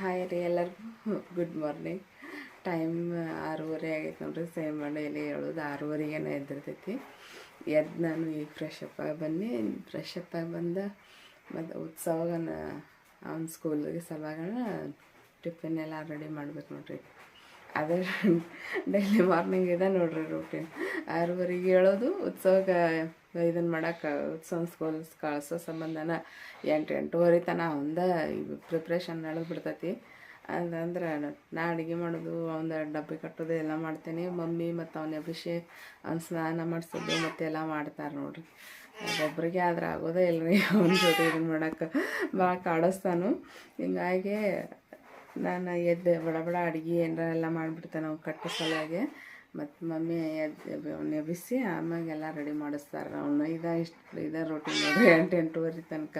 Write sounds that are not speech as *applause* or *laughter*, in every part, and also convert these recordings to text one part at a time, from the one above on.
Hi ರೀ, ಎಲ್ಲರಿಗೂ good morning time ಆರೂವರೆ ಆಗೈತೆ ನೋಡ್ರಿ ಸೇಮ್ ಡೈಲಿ ಹೇಳೋದು, ಆರೂವರೆಗೇನೋ ಎದ್ದಿರ್ತೈತಿ. ಎದ್ದು ನಾನು ಈಗ ಫ್ರೆಶ್ ಅಪ್ ಆಗಿ ಬನ್ನಿ. ಫ್ರೆಶ್ ಅಪ್ ಆಗಿ ಬಂದ ಮತ್ತು ಉತ್ಸವಗನ ಅವ್ನ ಸ್ಕೂಲಿಗೆ ಸಲಾಗಣ ಟಿಫಿನ್ ಎಲ್ಲ ರೆಡಿ ಮಾಡ್ಬೇಕು ನೋಡ್ರಿ. ಅದೇ *laughs* ಡೈಲಿ ಮಾರ್ನಿಂಗ್ ಇದೆ ನೋಡ್ರಿ ರೂಟೀನ್ ಆರೂವರೆಗೆ ಹೇಳೋದು ಉತ್ಸವಕ್ಕೆ ಇದನ್ನು ಉತ್ಸವ ಸ್ಕೂಲ್ ಕಳ್ಸೋ ಸಂಬಂಧನ ಎಂಟು ಎಂಟೂವರೆ ತನ ಅವಂದ ಪ್ರಿಪ್ರೇಷನ್ ನಡೆದು ಬಿಡ್ತೈತಿ. ಅಂದ್ರೆ ನಾ ಅಡುಗೆ ಮಾಡೋದು, ಅವಂದ ಡಬ್ಬಿ ಕಟ್ಟೋದು, ಎಲ್ಲ ಮಾಡ್ತೇನೆ. ಮಮ್ಮಿ ಮತ್ತು ಅವನ ಅಭಿಷೇಕ್ ಅವ್ನ ಸ್ನಾನ ಮಾಡಿಸೋದು ಮತ್ತು ಎಲ್ಲ ಮಾಡ್ತಾರೆ ನೋಡ್ರಿ. ಒಬ್ಬರಿಗೆ ಆದ್ರೆ ಆಗೋದೇ ಇಲ್ಲ ರೀ *laughs* ಅವ್ನ ಜೊತೆ ಇದನ್ನು ಮಾಡೋಕೆ. ಭಾಳ ಕಾಡಿಸ್ತಾನು. ಹಿಂಗಾಗಿ ನಾನು ಎದ್ದೆ ಬಡ ಬಡ ಅಡುಗೆ ಏನಾರ ಎಲ್ಲ ಮಾಡಿಬಿಡ್ತಾನೆ ಅವ್ನು ಕಟ್ಟೋ ಸಲುವಾಗಿ ಮತ್ತು ಮಮ್ಮಿ ಆಮ್ಯಾಗ ಎಲ್ಲ ರೆಡಿ ಮಾಡಿಸ್ತಾರೆ. ಅವನು ಇದ ಇಷ್ಟು ಇದೇ ರೊಟ್ಟಿ ನೋಡಿ, ಎಂಟು ಎಂಟೂವರೆ ತನಕ.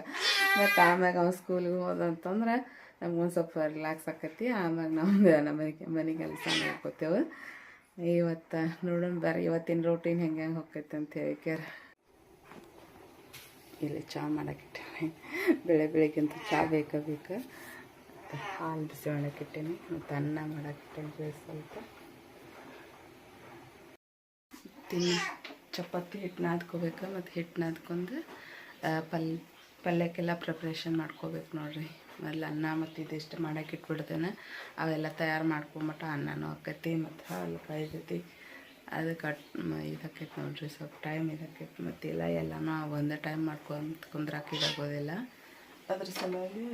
ಮತ್ತು ಆಮ್ಯಾಗ ಅವ್ನು ಸ್ಕೂಲಿಗೆ ಹೋದಂತಂದ್ರೆ ನಮ್ಗೊಂದು ಸ್ವಲ್ಪ ರಿಲ್ಯಾಕ್ಸ್ ಆಕತಿ. ಆಮ್ಯಾಗ ನಾವು ನಮ್ಮ ಮನೆ ಮನೆ ಕೆಲಸ ಮಾಡ್ಕೋತೇವೆ. ಇವತ್ತು ನೋಡೋಣ ಬರ್ರಿ, ಇವತ್ತಿನ ರೊಟೀನ್ ಹೆಂಗೆ ಹೆಂಗೆ ಹೋಗ್ತೈತೆ ಅಂತ ಹೇಳಿಕ್ಯಾರ ಇಲ್ಲಿ ಚಹಾ ಮಾಡೋಕ್ಕಿಟ್ಟೇನೆ ಬೆಳೆ ಬೆಳಿಗ್ಗೆಂತ ಚಹಾ ಬೇಕಾಗಬೇಕು ಮತ್ತು ಹಾಲು ಬಿಸಿ ಮಾಡೋಕ್ಕಿಟ್ಟೇನೆ ಮತ್ತು ಅನ್ನ ಮಾಡೋಕ್ಕಿಟ್ಟೇನೆ ಸ್ವಲ್ಪ. ತಿನ್ನು ಚಪಾತಿ ಹಿಟ್ಟು ನಾದ್ಕೋಬೇಕು ಮತ್ತು ಹಿಟ್ಟು ನಾದ್ಕೊಂಡು ಪಲ್ ಪಲ್ಯಕ್ಕೆಲ್ಲ ಪ್ರಿಪ್ರೇಷನ್ ಮಾಡ್ಕೋಬೇಕು ನೋಡಿರಿ. ಮೊದಲು ಅನ್ನ ಮತ್ತು ಇದಿಷ್ಟು ಮಾಡಕ್ಕೆ ಇಟ್ಬಿಡ್ತೇನೆ, ಅವೆಲ್ಲ ತಯಾರು ಮಾಡ್ಕೊಂಬಿಟ್ಟು ಅನ್ನನೂ ಆಕೈತಿ ಮತ್ತು ಹಾಲು ಕಾಯ್ದೈತಿ ಅದು ಕಟ್ ಇದಕ್ಕೈತಿ ನೋಡಿರಿ ಸ್ವಲ್ಪ ಟೈಮ್ ಇದಕ್ಕೈತಿ ಮತ್ತು ಇಲ್ಲ, ಎಲ್ಲನೂ ಒಂದೇ ಟೈಮ್ ಮಾಡ್ಕೊಂತ ಕುಂದ್ರಾಕ ಇದಾಗೋದಿಲ್ಲ ಅದ್ರ ಸಲುವಾಗಿ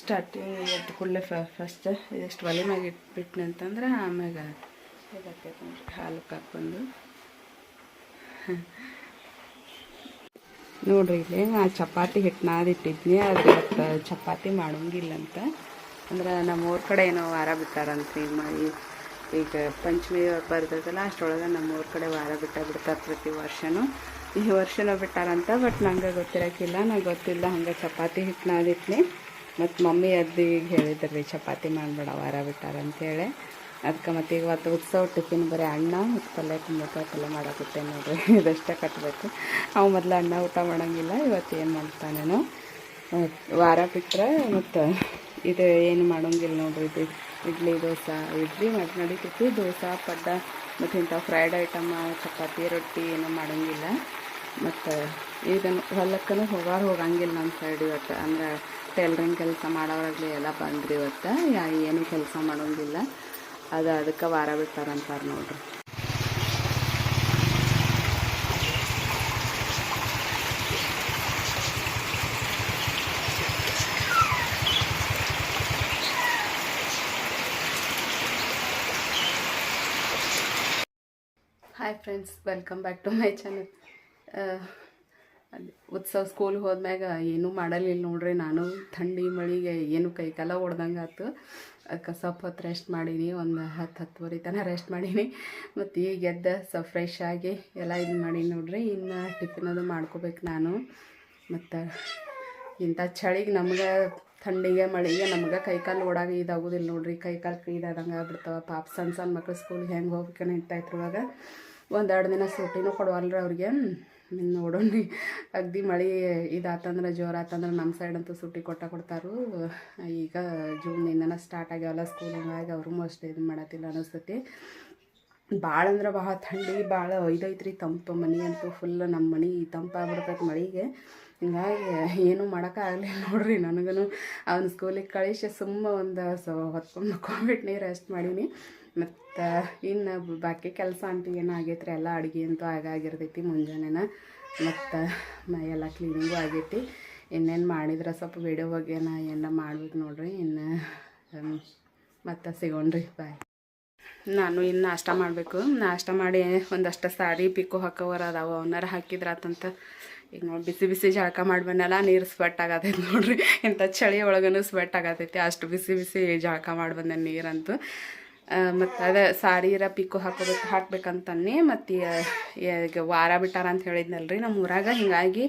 ಸ್ಟಾರ್ಟಿಂಗ್ ಎದ್ದು ಕೂಡಲೇ ಫಸ್ಟ್ ಇದಷ್ಟು ಒಲೆ ಮ್ಯಾಗ ಇಟ್ಬಿಟ್ನಂತಂದ್ರೆ ಆಮ್ಯಾಗ ಹಾಲು ಹಾಕ್ಕೊಂಡು ನೋಡ್ರಿ, ಇಲ್ಲಿ ನಾ ಚಪಾತಿ ಹಿಟ್ಟು ನಾದಿಟ್ಟಿದ್ನಿ ಆದರೆ ಇವತ್ತು ಚಪಾತಿ ಮಾಡೋಂಗಿಲ್ಲ ಅಂತ. ಅಂದ್ರೆ ನಮ್ಮೂರ ಕಡೆ ಏನೋ ವಾರ ಬಿಟ್ಟಾರಂತ್ರಿ ಈಗ ಪಂಚಮಿ ಬರ್ತೈತಲ್ಲ ಅಷ್ಟರೊಳಗೆ ನಮ್ಮೂರ ಕಡೆ ವಾರ ಬಿಟ್ಟ ಬಿಡ್ತಾರೆ ಪ್ರತಿ ವರ್ಷನೂ. ಈ ವರ್ಷನೂ ಬಿಟ್ಟಾರಂತ, ಬಟ್ ನಂಗೆ ಗೊತ್ತಿರೋಕ್ಕಿಲ್ಲ ನಂಗೆ ಗೊತ್ತಿಲ್ಲ ಹಂಗೆ ಚಪಾತಿ ಹಿಟ್ಟು ನಾದಿಟ್ನಿ ಮತ್ತು ಮಮ್ಮಿ ಅದ್ದು ಈಗ ಹೇಳಿದ್ರು ಚಪಾತಿ ಮಾಡಬೇಡ, ವಾರ ಬಿಟ್ಟಾರ ಅಂತೇಳಿ ಅದಕ್ಕೆ ಮತ್ತೆ ಈಗ ಇವತ್ತು ಉತ್ಸವ ಟಿಫಿನ್ ಬರೀ ಅಣ್ಣ ಮತ್ತು ಪಲ್ಯ ಕುಂಬಳಕಾಯಿ ಪಲ್ಯ ಮಾಡಾಕತ್ತೆ ನೋಡ್ರಿ. ಇದಷ್ಟೇ ಕಟ್ಟಬೇಕು ಅವು ಮೊದಲು ಅಣ್ಣ ಊಟ ಮಾಡೋಂಗಿಲ್ಲ, ಇವತ್ತು ಏನು ಮಾಡ್ತಾನೇನೋ. ವಾರ ಬಿಟ್ಟರೆ ಮತ್ತು ಇದು ಏನು ಮಾಡೋಂಗಿಲ್ಲ ನೋಡ್ರಿ. ಇದು ಇಡ್ಲಿ, ದೋಸೆ, ಇಡ್ಲಿ ಮಾಡಿ ನಡೀತೈತಿ. ದೋಸೆ, ಪಡ್ಡ ಮತ್ತು ಇಂಥ ಫ್ರೈಡ್ ಐಟಮ್ ಚಪಾತಿ, ರೊಟ್ಟಿ ಏನೂ ಮಾಡೋಂಗಿಲ್ಲ. ಮತ್ತು ಇದನ್ನು ಹೊಲಕ್ಕೂ ಹೋಗಾರ ಹೋಗಂಗಿಲ್ಲ ನಮ್ಮ ಸೈಡ್ ಇವತ್ತು. ಅಂದ್ರೆ ಟೈಲ್ರಿಂಗ್ ಕೆಲಸ ಮಾಡೋರಾಗಲಿ ಎಲ್ಲ ಬಂದ್ರಿ ಇವತ್ತು. ಏನು ಕೆಲಸ ಮಾಡೋಂಗಿಲ್ಲ. ಅದು ಅದಕ್ಕೆ ವಾರ ಬಿಟ್ಟಾರಂತಾರೆ ನೋಡ್ರಿ hi friends welcome back to my channel ಉತ್ಸವ ಸ್ಕೂಲ್ಗೆ ಹೋದ್ಮ್ಯಾಗ ಏನೂ ಮಾಡಲಿಲ್ಲ ನೋಡ್ರಿ. ನಾನು ಥಂಡಿ, ಮಳಿಗೆ ಏನು ಕೈಕಾಲ ಹೊಡ್ದಂಗೆ ಆಯ್ತು ಅದಕ್ಕೆ ಸ್ವಲ್ಪ ಹೊತ್ತು ರೆಸ್ಟ್ ಮಾಡೀನಿ. ಒಂದು ಹತ್ತು ಹತ್ತುವರೆ ತನಕ ರೆಸ್ಟ್ ಮಾಡೀನಿ. ಮತ್ತು ಈಗ ಎದ್ದ ಸ್ವಲ್ಪ ಫ್ರೆಶ್ ಆಗಿ ಎಲ್ಲ ಇದು ಮಾಡೀನಿ ನೋಡ್ರಿ. ಇನ್ನು ಟಿಫಿನ್ ಅದು ಮಾಡ್ಕೋಬೇಕು ನಾನು. ಮತ್ತು ಇಂಥ ಚಳಿಗೆ ನಮ್ಗೆ ಥಂಡಿಗೆ, ಮಳೆಗೆ ನಮ್ಗೆ ಕೈಕಾಲು ಓಡಾಗ ಇದಾಗೋದಿಲ್ಲ ನೋಡ್ರಿ. ಕೈಕಾಲು ಇದಾದಂಗೆ ಆಗ್ಬಿಡ್ತಾವೆ. ಪಾಪ ಸಣ್ಣ ಸಣ್ಣ ಮಕ್ಳು ಸ್ಕೂಲ್ಗೆ ಹೆಂಗೆ ಹೋಗ್ಬೇಕನ್ನ ಇರ್ತಾಯಿತ್ತು ಇವಾಗ. ಒಂದು ಎರಡು ದಿನ ಸೂಟಿನೂ ಕೊಡವಲ್ರಿ ಅವ್ರಿಗೆ. ಇನ್ನು ನೋಡೋಣ. ಅಗ್ದಿ ಮಳೆ ಇದಾತಂದ್ರೆ ಜೋರಾತಂದ್ರೆ ನಮ್ಮ ಸೈಡ್ ಅಂತೂ ಸುಟ್ಟಿ ಕೊಟ್ಟ ಕೊಡ್ತಾರು. ಈಗ ಜೂನಿಂದನೇ ಸ್ಟಾರ್ಟ್ ಆಗ್ಯಾವಲ್ಲ ಸ್ಕೂಲ್ ಹಂಗಾಗಿ ಅವ್ರು ಅಷ್ಟೇ ಇದು ಮಾಡತ್ತಿಲ್ಲ ಅನಿಸ್ತೈತಿ. ಭಾಳ ಅಂದ್ರೆ ಭಾಳ ಥಂಡಿ ಭಾಳ ಇದೈತ್ರಿ ತಂಪು ಮನೆ ಅಂತೂ ಫುಲ್ ನಮ್ಮ ಮನೆ ತಂಪಾಗ್ಬಿಡ್ತೈತೆ ಮಳೆಗೆ. ಹಿಂಗಾಗಿ ಏನೂ ಮಾಡೋಕ್ಕಾಗಲಿಲ್ಲ ನೋಡ್ರಿ ನನಗೂ ಅವ್ನ ಸ್ಕೂಲಿಗೆ ಕಳಿಸಿ ಸುಮ್ಮ ಒಂದು ಸೊ ಹೊತ್ಕೊಂಡು ಮಕ್ಕೊಂಬಿಟ್ಟು ರೆಸ್ಟ್ ಮಾಡೀನಿ. ಮತ್ತು, ಇನ್ನು ಬಾಕಿ ಕೆಲಸ ಅಂತೂ ಏನೋ ಆಗೈತ್ರಿ, ಎಲ್ಲ ಅಡುಗೆ ಅಂತೂ ಆಗಾಗಿರ್ತೈತಿ ಮುಂಜಾನೆನ. ಮತ್ತು ಎಲ್ಲ ಕ್ಲೀನಿಂಗು ಆಗೈತಿ. ಇನ್ನೇನು ಮಾಡಿದ್ರೆ ಸ್ವಲ್ಪ ವೀಡಿಯೋ ಬಗ್ಗೆ ನಾ ಏನ ಮಾಡ್ಬೇಕು ನೋಡ್ರಿ. ಇನ್ನು ಮತ್ತು ಸಿಗೋಣ್ರಿ ಬಾಯ್ ನಾನು ಇನ್ನು ನಾಷ್ಟ ಮಾಡಬೇಕು. ನಾಷ್ಟ ಮಾಡಿ ಒಂದಷ್ಟು ಸಾರಿ ಪಿಕ್ಕು ಹಾಕೋವರ ಅದಾವ. ಅವನಾರ ಹಾಕಿದ್ರಾತಂತ ಈಗ ನೋಡಿ ಬಿಸಿ ಬಿಸಿ ಜಳಕ ಮಾಡಿ ಬಂದೆಲ್ಲ ನೀರು ಸ್ವೆಟ್ ಆಗತೈತಿ ನೋಡ್ರಿ. ಇಂಥ ಚಳಿ ಒಳಗೂ ಸ್ವೆಟ್ ಆಗತೈತಿ. ಅಷ್ಟು ಬಿಸಿ ಬಿಸಿ ಜಳಕ ಮಾಡಿ ಬಂದೆ ನೀರಂತೂ. ಮತ್ತು ಅದೇ ಸಾರಿರ ಪಿಕ್ಕು ಹಾಕೋಬೇಕು, ಹಾಕ್ಬೇಕಂತನ್ನಿ ಮತ್ತು ಈಗ ವಾರ ಬಿಟ್ಟಾರ ಅಂತ ಹೇಳಿದ್ನಲ್ರಿ ನಮ್ಮ ಊರಾಗ. ಹಿಂಗಾಗಿ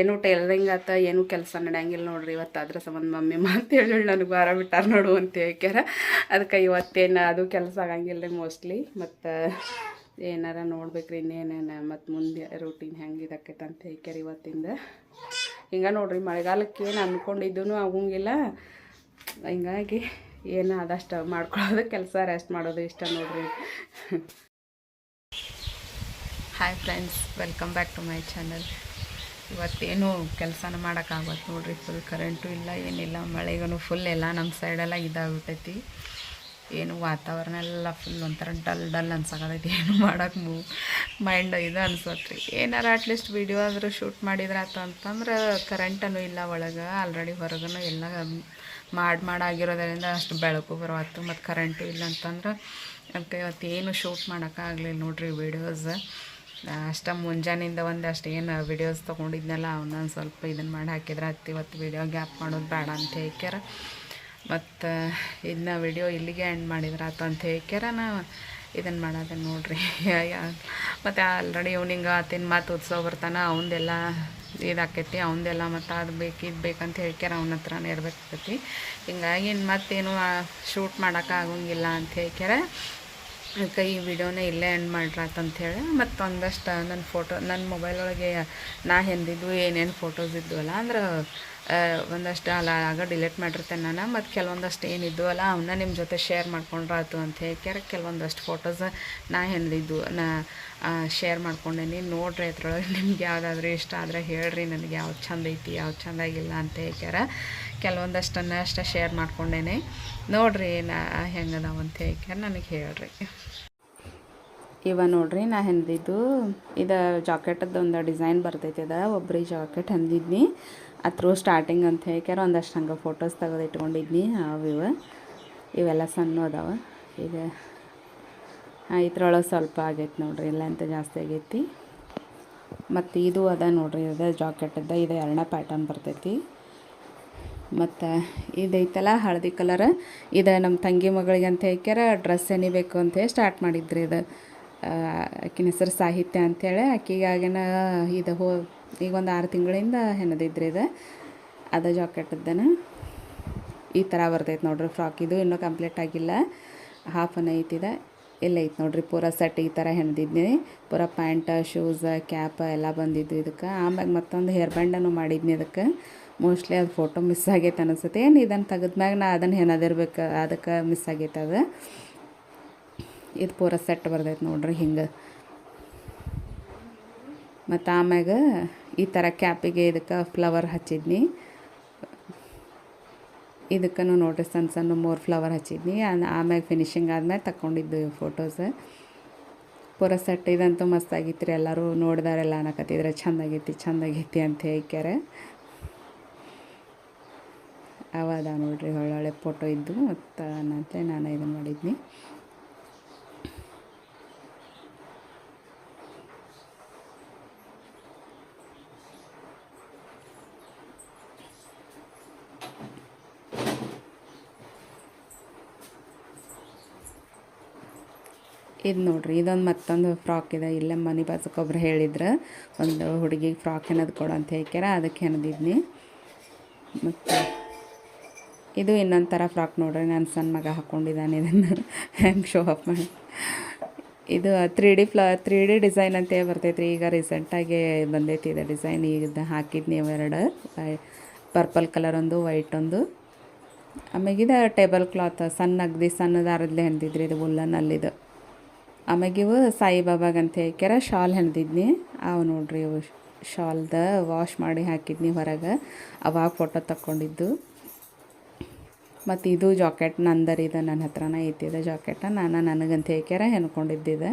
ಏನು ಟೈಲರಿಂಗ್ ಆತ, ಏನು ಕೆಲಸ ನಡೆಯಂಗಿಲ್ಲ ನೋಡ್ರಿ ಇವತ್ತು ಅದ್ರ ಸಂಬಂಧ ಮಮ್ಮಿ ಮಾತು ಹೇಳಿ ನನಗೆ ವಾರ ಬಿಟ್ಟಾರ ನೋಡು ಅಂತ ಹೇಳ್ಕ್ಯಾರ. ಅದಕ್ಕೆ ಇವತ್ತೇನು ಅದು ಕೆಲಸ ಆಗಂಗಿಲ್ಲ ರೀ ಮೋಸ್ಟ್ಲಿ. ಮತ್ತು ಏನಾರ ನೋಡ್ಬೇಕ್ರಿ ಇನ್ನೇನೇನು, ಮತ್ತು ಮುಂದೆ ರೂಟೀನ್ ಹೆಂಗೆ ಇದಕ್ಕೈತೆ ಅಂತ ಹೇಳ್ಕ್ಯಾರ ಇವತ್ತಿಂದ. ಹಿಂಗೆ ನೋಡ್ರಿ ಮಳೆಗಾಲಕ್ಕೆ ಏನು ಅಂದ್ಕೊಂಡಿದ್ದೂ ಆಗೋಂಗಿಲ್ಲ. ಹಿಂಗಾಗಿ ಏನು ಅದಷ್ಟು ಮಾಡ್ಕೊಳ್ಳೋದು ಕೆಲಸ ರೆಸ್ಟ್ ಮಾಡೋದು, ಇಷ್ಟ ನೋಡ್ರಿ. Hi friends welcome back to my channel ಇವತ್ತೇನು ಕೆಲಸನ ಮಾಡೋಕ್ಕಾಗತ್ತೆ ನೋಡ್ರಿ ಫುಲ್ ಕರೆಂಟು ಇಲ್ಲ, ಏನಿಲ್ಲ ಮಳೆಗೂ ಫುಲ್ ಎಲ್ಲ ನಮ್ಮ ಸೈಡೆಲ್ಲ ಇದಾಗ್ಬಿಟ್ಟೈತಿ ಏನು ವಾತಾವರಣ ಎಲ್ಲ ಫುಲ್ ಒಂಥರ ಡಲ್ ಡಲ್ ಅನ್ಸಕತೈತಿ, ಏನು ಮಾಡೋಕೆ ಮೂ ಮೈಂಡ್ ಇದು ಅನ್ಸತ್ರಿ. ಏನಾರು ಅಟ್ಲೀಸ್ಟ್ ವಿಡಿಯೋ ಆದರೂ ಶೂಟ್ ಮಾಡಿದ್ರೆ ಆತು ಅಂತಂದ್ರೆ ಇಲ್ಲ ಒಳಗೆ ಆಲ್ರೆಡಿ ಹೊರಗೂ ಎಲ್ಲ ಮಾಡಿ ಆಗಿರೋದರಿಂದ ಅಷ್ಟು ಬೆಳಕು ಬರವತ್ತು ಮತ್ತು ಕರೆಂಟು ಇಲ್ಲ ಅಂತಂದ್ರೆ ಅದಕ್ಕೆ ಇವತ್ತು ಏನು ಶೂಟ್ ಮಾಡೋಕ್ಕಾಗಲಿಲ್ಲ ನೋಡ್ರಿ ವೀಡಿಯೋಸ್ ಅಷ್ಟ ಮುಂಜಾನಿಂದ ಅಷ್ಟು ಏನು ವಿಡಿಯೋಸ್ ತೊಗೊಂಡಿದ್ನಲ್ಲ ಅವನ್ನ ಸ್ವಲ್ಪ ಇದನ್ನು ಮಾಡಿ ಹಾಕಿದ್ರೆ ಹತ್ತು ಇವತ್ತು ವಿಡಿಯೋ ಗ್ಯಾಪ್ ಮಾಡೋದು ಬೇಡ ಅಂತ ಹೇಳ್ಕ್ಯಾರ. ಮತ್ತು ಇದನ್ನ ವಿಡಿಯೋ ಇಲ್ಲಿಗೆ ಎಂಡ್ ಮಾಡಿದ್ರೆ ಆತು ಅಂತ ಹೇಳ್ಕ್ಯಾರ. ನಾ ಇದನ್ನು ಮಾಡೋದೆ ನೋಡ್ರಿ. ಮತ್ತು ಆಲ್ರೆಡಿ ಇವ್ನಿಂಗ್ ಆತಿನ ಮಾತು ಉತ್ಸವ ಬರ್ತಾನೆ ಅವನದೆಲ್ಲ ಇದಾಕೈತಿ ಅವನ್ನೆಲ್ಲ ಮತ್ತು ಅದು ಬೇಕು ಇದು ಬೇಕಂತ ಹೇಳ್ಕ್ಯಾರ ಅವನ ಹತ್ರ ಇರ್ಬೇಕಾಕೈತಿ ಹಿಂಗಾಗಿ ಮತ್ತೇನು ಶೂಟ್ ಮಾಡೋಕೆ ಆಗೋಂಗಿಲ್ಲ ಅಂತ ಹೇಳ್ಕ್ಯಾರ. ಅದಕ್ಕೆ ಈ ವಿಡಿಯೋನ ಇಲ್ಲೇ ಎಂಡ್ ಮಾಡ್ರಾತಂಥೇಳಿ ಮತ್ತು ಒಂದಷ್ಟು ನನ್ನ ಫೋಟೋ ನನ್ನ ಮೊಬೈಲ್ ಒಳಗೆ ನಾ ಹೆಂದಿದ್ದು ಏನೇನು ಫೋಟೋಸ್ ಇದ್ವಲ್ಲ ಅಂದ್ರೆ ಒಂದಷ್ಟು ಅಲ್ಲ ಆಗ ಡಿಲೀಟ್ ಮಾಡಿರ್ತೇನೆ ನಾನು, ಮತ್ತು ಕೆಲವೊಂದಷ್ಟು ಏನಿದ್ದು ಅಲ್ಲ ಅವನ್ನ ನಿಮ್ಮ ಜೊತೆ ಶೇರ್ ಮಾಡ್ಕೊಂಡ್ರಾಯ್ತು ಅಂತ ಹೇಳ್ಕ್ಯಾರ ಕೆಲವೊಂದಷ್ಟು ಫೋಟೋಸ್ ನಾ ಹೆಂದಿದ್ದು ನಾ ಶೇರ್ ಮಾಡ್ಕೊಂಡೇನಿ. ನೋಡ್ರಿ ಅದ್ರೊಳಗೆ ನಿಮ್ಗೆ ಯಾವುದಾದ್ರೂ ಇಷ್ಟ ಆದರೆ ಹೇಳ್ರಿ, ನನಗೆ ಯಾವ್ದು ಚಂದ ಐತಿ, ಯಾವ್ದು ಚಂದಾಗಿಲ್ಲ ಅಂತ ಹೇಳ್ಕ್ಯಾರ ಕೆಲವೊಂದಷ್ಟನ್ನು ಅಷ್ಟೇ ಶೇರ್ ಮಾಡ್ಕೊಂಡೇನಿ. ನೋಡ್ರಿ ನಾ ಹೆಂಗದಾವ ಅಂತ ಹೇಳ್ಕ್ಯಾರ ನನಗೆ ಹೇಳ್ರಿ. ಇವ ನೋಡ್ರಿ ನಾ ಹೆಂದಿದ್ದು ಇದು ಜಾಕೆಟದ್ದು ಒಂದು ಡಿಸೈನ್ ಬರ್ತೈತೆ ಅದ ಒಬ್ಬರಿ ಜಾಕೆಟ್ ಹೆಂದಿದ್ನಿ. ಅದ್ರ ಸ್ಟಾರ್ಟಿಂಗ್ ಅಂತ ಹೇಳ್ಕ್ಯಾರ ಒಂದಷ್ಟು ಹಂಗೆ ಫೋಟೋಸ್ ತೆಗೆದು ಇಟ್ಕೊಂಡಿದ್ನಿ, ಅವು ಇವ. ಇವೆಲ್ಲ ಸಣ್ಣ ಅದಾವ. ಈಗ ಹಾಂ ಇದ್ರೊಳಗೆ ಸ್ವಲ್ಪ ಆಗೈತೆ ನೋಡ್ರಿ ಅಂತ ಜಾಸ್ತಿ ಆಗೈತಿ. ಮತ್ತು ಇದು ಅದ ನೋಡ್ರಿ, ಇದು ಜಾಕೆಟದ ಇದು ಎರಡನೇ ಪ್ಯಾಟರ್ನ್ ಬರ್ತೈತಿ. ಮತ್ತು ಇದೈತಲ್ಲ ಹಳದಿ ಕಲರ್ ಇದು ನಮ್ಮ ತಂಗಿ ಮಗಳಿಗೆ ಅಂತ ಹೇಳ್ಕ್ಯಾರ ಡ್ರೆಸ್ ಎನಿಬೇಕು ಅಂತೇಳಿ ಸ್ಟಾರ್ಟ್ ಮಾಡಿದ್ರಿ ಇದು. ಆಕಿನ ಹೆಸರು ಸಾಹಿತ್ಯ ಅಂಥೇಳಿ ಆಕಿಗಾಗೇನ ಇದು ಹೋ ಈಗ ಒಂದು ಆರು ತಿಂಗಳಿಂದ ಹೆಣದಿದ್ರಿ ಇದು. ಅದ ಜಾಕೆಟದ್ದೇನ ಈ ಥರ ಬರ್ತೈತೆ ನೋಡ್ರಿ ಫ್ರಾಕ್. ಇದು ಇನ್ನೂ ಕಂಪ್ಲೀಟ್ ಆಗಿಲ್ಲ. ಹಾಫ್ ಅನ್ ಐತಿದ ಇಲ್ಲ ಐತೆ ನೋಡ್ರಿ. ಪೂರ ಸೆಟ್ ಈ ಥರ ಹೆಣ್ದಿದ್ನಿ. ಪೂರ ಪ್ಯಾಂಟ್ ಶೂಸ್ ಕ್ಯಾಪ್ ಎಲ್ಲ ಬಂದಿದ್ದು ಇದಕ್ಕೆ. ಆಮ್ಯಾಗ ಮತ್ತೊಂದು ಹೇರ್ ಬ್ಯಾಂಡನ್ನು ಮಾಡಿದ್ನಿ ಅದಕ್ಕೆ ಮೋಸ್ಟ್ಲಿ ಅದು ಫೋಟೋ ಮಿಸ್ ಆಗೈತೆ ಅನಿಸುತ್ತೆ. ಏನು ಇದನ್ನು ತೆಗೆದ್ಮ್ಯಾಗ ನಾ ಅದನ್ನು ಹೆಣದಿರ್ಬೇಕು. ಅದಕ್ಕೆ ಮಿಸ್ ಆಗೈತೆ ಅದು. ಇದು ಪೂರ ಸೆಟ್ ಬರ್ತೈತೆ ನೋಡ್ರಿ ಹಿಂಗೆ. ಮತ್ತು ಆಮ್ಯಾಗ ಈ ಥರ ಕ್ಯಾಪಿಗೆ ಇದಕ್ಕೆ ಫ್ಲವರ್ ಹಚ್ಚಿದ್ನಿ. ಇದಕ್ಕೂ ನೋಡ್ರಿ ಸಣ್ಣ ಸಣ್ಣ ಮೂರು ಫ್ಲವರ್ ಹಚ್ಚಿದ್ನಿ. ಆಮೇಲೆ ಫಿನಿಶಿಂಗ್ ಆದ್ಮೇಲೆ ತಗೊಂಡಿದ್ದು ಫೋಟೋಸ್ ಪೂರ ಸೆಟ್ ಇದಂತೂ ಮಸ್ತ್ ಆಗಿತ್ತು ರೀ ಎಲ್ಲರೂ ನೋಡಿದಾರೆಲ್ಲ ಅನ್ನಕತ್ತಿದ್ರೆ ಚಂದಾಗೈತಿ ಚಂದಾಗೈತಿ ಅಂತ ಹೇಳ್ಕ್ಯಾರ. ಅವದ ನೋಡಿರಿ, ಒಳ್ಳೊಳ್ಳೆ ಫೋಟೋ ಇದ್ದು. ಮತ್ತು ನಾನು ಇದನ್ನು ಮಾಡಿದ್ನಿ. ಇದು ನೋಡ್ರಿ, ಇದೊಂದು ಮತ್ತೊಂದು ಫ್ರಾಕ್ ಇದೆ. ಇಲ್ಲೇ ಮನೆ ಒಬ್ರು ಹೇಳಿದ್ರು, ಒಂದು ಹುಡುಗಿಗೆ ಫ್ರಾಕ್ ಏನದು ಕೊಡು ಅಂತ ಹೇಳ್ಕ್ಯಾರ. ಅದಕ್ಕೆ ಹೆಣದಿದ್ನಿ ಮತ್ತು ಇದು ಇನ್ನೊಂದು ಥರ ಫ್ರಾಕ್ ನೋಡ್ರಿ ನನ್ನ ಸಣ್ಣ ಮಗ ಹಾಕ್ಕೊಂಡಿದ್ದಾನೆ ಇದನ್ನು. ಹೆಂಗೆ ಶೋ ಅಪ್ ಮಾಡಿ. ಇದು ತ್ರೀ ಡಿ ಫ್ಲ ತ್ರೀ ಡಿ ಡಿಸೈನ್ ಅಂತೇ ಬರ್ತೈತೆ ರೀ ಈಗ ರೀಸೆಂಟಾಗಿ ಬಂದೈತಿ ಇದು ಡಿಸೈನ್. ಈಗ ಹಾಕಿದ್ನಿ ಎರಡು. ಪರ್ಪಲ್ ಕಲರ್ ಒಂದು, ವೈಟ್ ಒಂದು. ಆಮ್ಯಾಗಿದ ಟೇಬಲ್ ಕ್ಲಾತ್ ಸಣ್ಣ ಅಗ್ದಿ ಸಣ್ಣ ಹೆಂದಿದ್ರಿ ಇದು ಉಲ್ಲನ್ ಅಲ್ಲಿದು ಆಮ್ಯಾಗ ಇವು ಸಾಯಿಬಾಬಾಗ ಅಂತ ಹೇಳ್ಕ್ಯಾರ, ಶಾಲ್ ಹೆಣ್ದಿದ್ನಿ. ಅವು ನೋಡ್ರಿ ಇವು ಶಾಲ್ದ ವಾಶ್ ಮಾಡಿ ಹಾಕಿದ್ನಿ ಹೊರಗೆ. ಅವಾಗ ಫೋಟೋ ತಕ್ಕೊಂಡಿದ್ದು. ಮತ್ತು ಇದು ಜಾಕೆಟ್ ನಂದರಿ ಇದು ನನ್ನ ಹತ್ರನೇ ಐತಿದೆ ಜಾಕೆಟ ನಾನು ನನಗಂತ ಹೇಳ್ಕ್ಯಾರ ಹೆಣ್ಕೊಂಡಿದ್ದಿದೆ.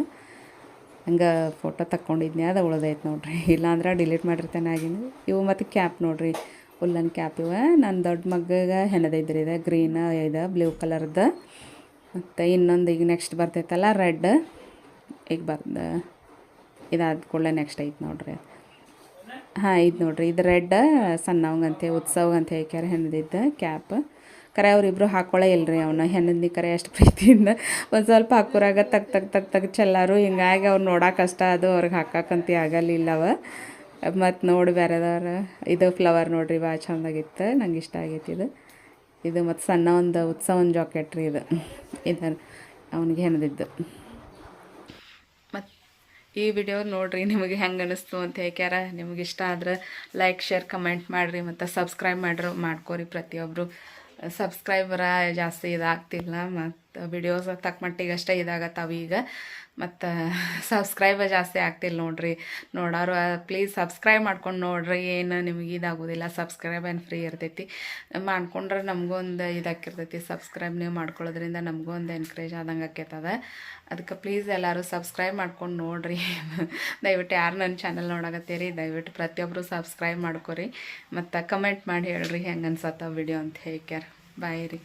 ಹಂಗೆ ಫೋಟೋ ತಕ್ಕೊಂಡಿದ್ನಿ, ಅದು ಉಳ್ದೈತೆ ನೋಡ್ರಿ. ಇಲ್ಲಾಂದ್ರೆ ಡಿಲೀಟ್ ಮಾಡಿರ್ತೇನೆ ಆಗಿನ. ಇವು ಮತ್ತು ಕ್ಯಾಪ್ ನೋಡ್ರಿ. ಉಲ್ಲನ್ ಕ್ಯಾಪ್ ಇವ. ನನ್ನ ದೊಡ್ಡ ಮಗ್ಗಗೆ ಹೆಣದೈದ್ರಿ ಇದೆ ಗ್ರೀನ್ ಇದೆ ಬ್ಲೂ ಕಲರ್ದು ಮತ್ತು ಇನ್ನೊಂದು ಈಗ ನೆಕ್ಸ್ಟ್ ಬರ್ತೈತಲ್ಲ ರೆಡ್ ಈಗ ಬರ್ದ ಇದಾದ ಕೂಡಲೇ ನೆಕ್ಸ್ಟ್ ಐತೆ ನೋಡ್ರಿ. ಹಾಂ ಇದು ನೋಡ್ರಿ. ಇದು ರೆಡ್ ಸಣ್ಣವಂಗಂತೆ, ಉತ್ಸವಗಂತ ಹೇಳ್ಯಾರ ಹೆಣ್ದಿದ್ದ ಕ್ಯಾಪ್ ಕರೆ ಅವರಿಬ್ರು ಹಾಕ್ಕೊಳ್ಳೇ ಇಲ್ರಿ ಅವನ್ನ ಹೆಣ್ಣದ್ನಿ ಕರೆ ಎಷ್ಟು ಪ್ರೀತಿಯಿಂದ ಒಂದು ಸ್ವಲ್ಪ ಹಾಕೋರಾಗ ತಗ್ ತಗ್ ತಗ್ ತಗ್ ಚೆಲ್ಲಾರು. ಹಿಂಗಾಗಿ ಅವ್ರು ನೋಡೋಕೆ ಕಷ್ಟ ಅದು ಅವ್ರಿಗೆ ಹಾಕಕ್ಕಂತ ಆಗಲಿಲ್ಲ ಅವ ಮತ್ತು ನೋಡಿ ಬೇರೆದವ್ರ ಇದು ಫ್ಲವರ್ ನೋಡ್ರಿ ಭಾಳ ಚಂದಾಗಿತ್ತು ನಂಗೆ ಇಷ್ಟ ಆಗೈತಿ ಇದು. ಇದು ಮತ್ತು ಸಣ್ಣ ಒಂದು ಉತ್ಸವನ ಜಾಕೆಟ್ ರೀ ಇದು. ಇದು ಅವನಿಗೆ ಹೆಣದಿದ್ದು. ಈ ವಿಡಿಯೋ ನೋಡ್ರಿ, ನಿಮಗೆ ಹೆಂಗೆ ಅನಿಸ್ತು ಅಂತ ಹೇಳ್ಯಾರ ನಿಮಗೆ ಇಷ್ಟ ಆದ್ರೆ ಲೈಕ್ ಶೇರ್ ಕಮೆಂಟ್ ಮಾಡಿರಿ ಮತ್ತು ಸಬ್ಸ್ಕ್ರೈಬ್ ಮಾಡ್ರಿ, ಮಾಡ್ಕೋರಿ ಪ್ರತಿಯೊಬ್ಬರು ಸಬ್ಸ್ಕ್ರೈಬರ ಜಾಸ್ತಿ ಇದಾಗ್ತಿಲ್ಲ ಮತ್ತು ವಿಡಿಯೋಸ್ ತಕ್ಕ ಮಟ್ಟಿಗೆ ಅಷ್ಟೇ ಇದಾಗತ್ತಾವ ಈಗ. ಮತ್ತು ಸಬ್ಸ್ಕ್ರೈಬರ್ *laughs* ಜಾಸ್ತಿ ಆಗ್ತಿಲ್ಲ ನೋಡ್ರಿ. ನೋಡೋರು ಪ್ಲೀಸ್ ಸಬ್ಸ್ಕ್ರೈಬ್ ಮಾಡ್ಕೊಂಡು ನೋಡ್ರಿ. ಏನು ನಿಮ್ಗೆ ಇದಾಗೋದಿಲ್ಲ ಸಬ್ಸ್ಕ್ರೈಬ್ ಏನು ಫ್ರೀ ಇರ್ತೈತಿ. ಮಾಡ್ಕೊಂಡ್ರೆ ನಮಗೊಂದು ಇದಾಕಿರ್ತೈತಿ. ಸಬ್ಸ್ಕ್ರೈಬ್ ನೀವು ಮಾಡ್ಕೊಳ್ಳೋದ್ರಿಂದ ನಮಗೂ ಒಂದು ಎನ್ಕರೇಜ್ ಆದಂಗೆ ಆಕೈತದ. ಅದಕ್ಕೆ ಪ್ಲೀಸ್ ಎಲ್ಲರೂ ಸಬ್ಸ್ಕ್ರೈಬ್ ಮಾಡ್ಕೊಂಡು ನೋಡ್ರಿ. *laughs* ದಯವಿಟ್ಟು ಯಾರು ನನ್ನ ಚಾನಲ್ ನೋಡಕತ್ತೀರಿ, ದಯವಿಟ್ಟು ಪ್ರತಿಯೊಬ್ಬರು ಸಬ್ಸ್ಕ್ರೈಬ್ ಮಾಡ್ಕೊರಿ. ಮತ್ತು ಕಮೆಂಟ್ ಮಾಡಿ ಹೇಳ್ರಿ ಹೆಂಗೆ ಅನ್ಸತ್ತ ವಿಡಿಯೋ ಅಂತ ಹೇಳ್ಕ್ಯಾರ. ಬಾಯ್ ರೀ.